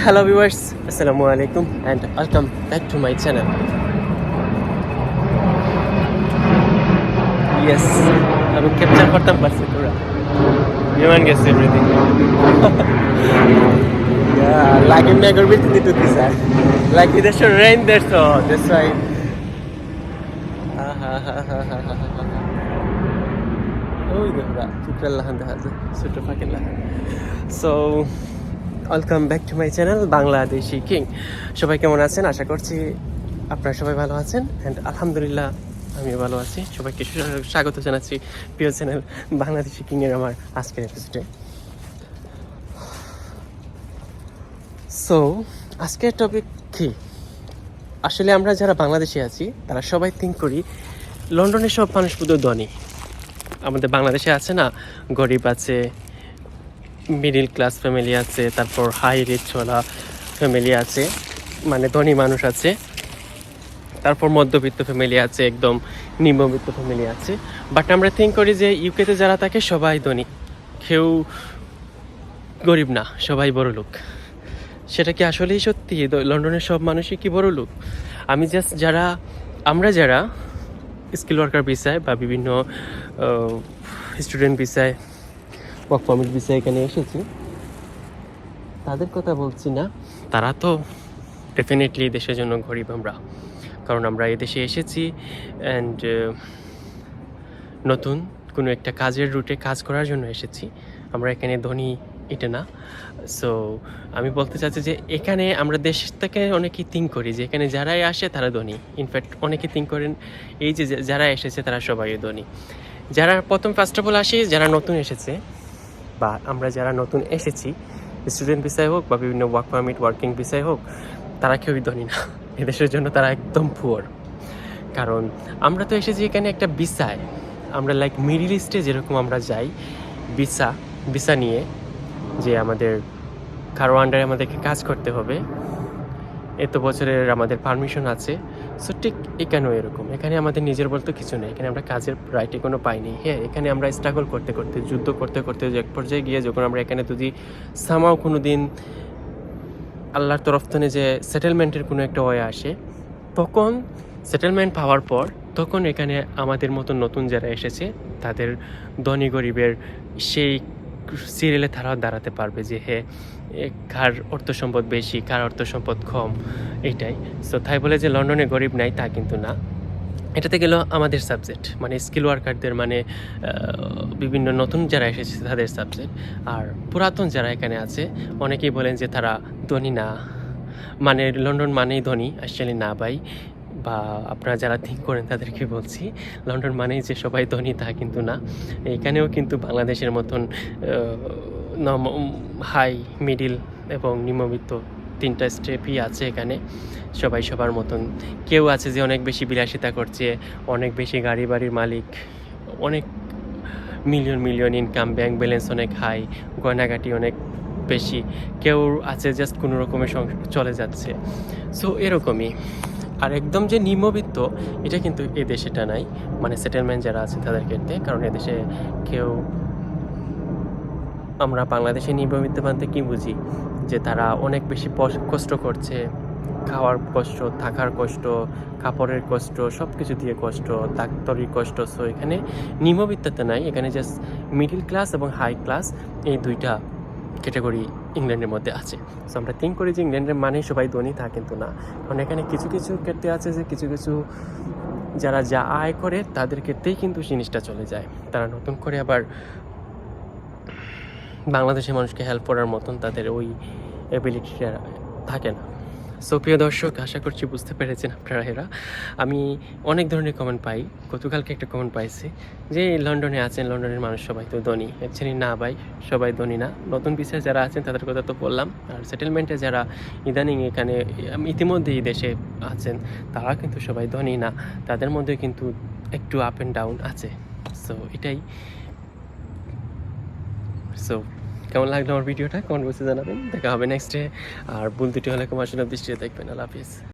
Hello viewers আসসালামু আলাইকুম and welcome back to my channel yes আমি ক্যাপচার করতাম পারছি পুরো বিমান গেছে everything Yeah, like in Megor Bitin dito kisa. Like it should rain there so that's why. ওই দেখো ফুকরাল লাহান দেখা যায় ছোট ফাঁকের লাহান so welcome back to my channel Bangladeshi king সবাই কেমন আছেন? আশা করছি আপনারা সবাই ভালো আছেন। অ্যান্ড আলহামদুলিল্লাহ, আমিও ভালো আছি। সবাইকে স্বাগত জানাচ্ছি প্রিয় চ্যানেল বাংলাদেশি কিংয়ের আমার আজকের এপিসোডে সো আজকের টপিক কি? আসলে আমরা যারা বাংলাদেশে আছি, তারা সবাই থিঙ্ক করি, লন্ডনের সব মানুষ শুধু ধনী। আমাদের বাংলাদেশে আছে না, গরিব আছে মিডিল ক্লাস ফ্যামিলি আছে, তারপর হাই চলা ফ্যামিলি আছে মানে ধনী মানুষ আছে। তারপর মধ্যবিত্ত ফ্যামিলি আছে, একদম নিম্নবিত্ত ফ্যামিলি আছে। বাট আমরা থিঙ্ক করি যে ইউকেতে যারা থাকে, সবাই ধনী। কেউ গরিব না, সবাই বড় লোক। সেটা কি আসলেই সত্যি? লন্ডনের সব মানুষই কি বড় লোক? আমি জাস্ট যারা, আমরা যারা স্কিল ওয়ার্কার ভিসায় বা বিভিন্ন স্টুডেন্ট ভিসায় ওয়ার্ক ভিসায় এখানে এসেছি। তাদের কথা বলছি না। তারা তো ডেফিনেটলি দেশের জন্য গরিব আমরা। কারণ আমরা এদেশে এসেছি অ্যান্ড নতুন কোনো একটা কাজের রুটে কাজ করার জন্য এসেছি। আমরা এখানে ধনী, এটা না। সো আমি বলতে চাচ্ছি যে এখানে আমরা দেশ থেকে অনেকেই থিঙ্ক করি যে এখানে যারাই আসে তারা ধনী। ইনফ্যাক্ট অনেকে থিঙ্ক করেন এই যে- যারা এসেছে তারা সবাই ধনী। যারা প্রথম ফার্স্ট অফ অল আসি, যারা নতুন এসেছে বা আমরা যারা নতুন এসেছি স্টুডেন্ট ভিসায় হোক বা বিভিন্ন ওয়ার্ক পারমিট ওয়ার্কিং ভিসায় হোক, তারা কেউই ধনী না। এদেশের জন্য তারা একদম পুয়ার কারণ আমরা তো এসেছি এখানে একটা ভিসায় আমরা লাইক মিডিল ইস্টে যেরকম আমরা যাই ভিসা ভিসা নিয়ে যে আমাদের কারও আন্ডারে আমাদেরকে কাজ করতে হবে। এত বছরের আমাদের পারমিশন আছে। সো ঠিক এখানেও এরকম। এখানে আমাদের নিজের বলতে কিছু নেই। এখানে আমরা কাজের রাইটে কোনো পাইনি হ্যাঁ এখানে আমরা স্ট্রাগল করতে করতে, যুদ্ধ করতে করতে এক পর্যায়ে গিয়ে যখন আমরা এখানে যদি সামাও কোনো দিন আল্লাহর তরফ থেকে যে সেটেলমেন্টের কোনো একটা ওয়ে আসে, তখন সেটেলমেন্ট পাওয়ার পর তখন এখানে আমাদের মতো নতুন যারা এসেছে, তাদের ধনী গরিবের সেই সিরিয়ালে তারাও দাঁড়াতে পারবে যে হ্যাঁ কার অর্থ সম্পদ বেশি, কার অর্থ সম্পদ কম? এইটাই সো তাই বলে যে, লন্ডনে গরিব নাই, তা কিন্তু না। এটাতে গেল আমাদের সাবজেক্ট মানে স্কিল ওয়ার্কারদের মানে বিভিন্ন নতুন যারা এসেছে, তাদের সাবজেক্ট আর পুরাতন যারা এখানে আছে, অনেকেই বলেন যে, তারা ধনী না। মানে লন্ডন মানেই ধনী অ্যাকচুয়ালি না ভাই। বা আপনারা যারা থিঙ্ক করেন তাদেরকে বলছি, লন্ডন মানেই যে সবাই ধনী তা কিন্তু না। এখানেও কিন্তু বাংলাদেশের মতন হাই মিডিল এবং নিম্নবিত্ত তিনটা স্টেপই আছে এখানে। সবাই সবার মতন। কেউ আছে যে অনেক বেশি বিলাসিতা করছে, অনেক বেশি গাড়ি বাড়ির মালিক, অনেক million million income bank balance অনেক হাই গয়নাগাটি অনেক বেশি। কেউ আছে জাস্ট কোনো রকমের চলে যাচ্ছে। সো এরকমই। আর একদম যে নিম্নবিত্ত, এটা কিন্তু এ দেশেটা নাই। মানে সেটেলমেন্ট যারা আছে তাদের ক্ষেত্রে, কারণ এদেশে কেউ আমরা বাংলাদেশে নিম্নবিত্ত মানতে কি বুঝি? যে তারা অনেক বেশি কষ্ট করছে। খাওয়ার কষ্ট, থাকার কষ্ট, কাপড়ের কষ্ট সব কিছু দিয়ে কষ্ট, ডাক্তারির কষ্ট। সো এখানে নিম্নবিত্ততা নাই। এখানে জাস্ট মিডিল ক্লাস এবং হাই ক্লাস এই দুইটা ক্যাটাগরি ইংল্যান্ডের মধ্যে আছে। সো আমরা থিঙ্ক করি যে ইংল্যান্ডের মানেই সবাই ধনী, তা কিন্তু না। কারণ এখানে কিছু কিছু ক্ষেত্রে আছে যে কিছু কিছু যারা যা আয় করে, তাদের ক্ষেত্রেই কিন্তু জিনিসটা চলে যায়। তারা নতুন করে আবার বাংলাদেশের মানুষকে হেল্প করার মতন তাদের ওই অ্যাবিলিটিটা থাকে না। সো প্রিয় দর্শক, আশা করছি বুঝতে পেরেছেন আপনারা এরা। আমি অনেক ধরনের কমেন্ট পাই। গতকালকে একটা কমেন্ট পাইছি যে, লন্ডনে আছেন, লন্ডনের মানুষ সবাই তো ধনী। অ্যাকচুয়ালি না ভাই, সবাই ধনী না। নতুন বিষয়ে যারা আছেন, তাদের কথা তো বললাম। আর সেটেলমেন্টে যারা ইদানিং এখানে ইতিমধ্যেই দেশে আছেন, তারা কিন্তু সবাই ধনী না। তাদের মধ্যে কিন্তু একটু আপ অ্যান্ড ডাউন আছে। সো এটাই। সো কেমন লাগল আমার ভিডিওটা? কমেন্ট বক্সে জানাবেন। দেখা হবে নেক্সট ডে আর ভুল দুটি হলে কুমার দৃষ্টিতে দেখবেন। আল্লাহ হাফিজ।